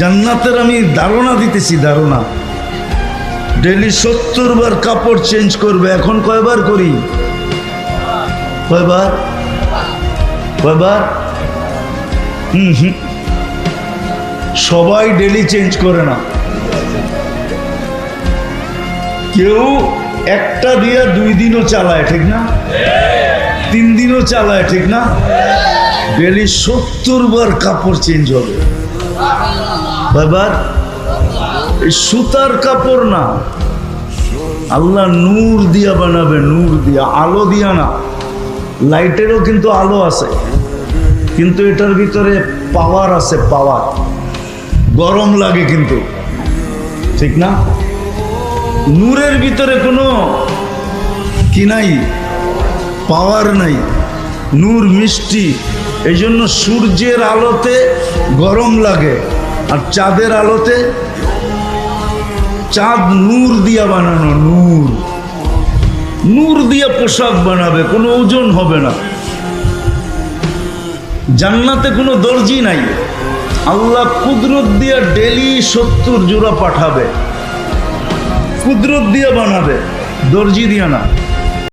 জান্নাতের আমি ধারণা দিতেছি, ধারণা। ডেলি সত্তর বার কাপড় চেঞ্জ করবে, এখন কয়বার করি? কয়বার? কয়বার? হুম হুম। সবাই ডেলি চেঞ্জ করে না। কেউ একটা দিয়ে দুই দিনও চালায়, ঠিক না? তিন দিনও চালায়, ঠিক না? ডেলি সত্তর বার কাপড় চেঞ্জ হবে। কয়বার সুতার কাপড় না। আল্লাহ নূর দিয়া বানাবে, নূর দিয়া, আলো দিয়া না। লাইটেরও কিন্তু আলো আছে, কিন্তু এটার ভিতরে পাওয়ার আছে, পাওয়ার। গরম লাগে কিন্তু, ঠিক না? নূরের ভিতরে কোনো কি নাই, পাওয়ার নাই। নূর মিষ্টি এই জন্য সূর্যের আলোতে গরম লাগে। আর চাঁদের আলোতে চাঁদ নূর দিয়া বানানো নূর। নূর দিয়া পোশাক বানাবে, কোনো ওজন হবে না। জান্নাতে কোনো দর্জি নাই। আল্লাহ কুদরত দিয়া ডেলি সত্তর জোড়া পাঠাবে। কুদরত দিয়া বানাবে, দর্জি দিয়া না।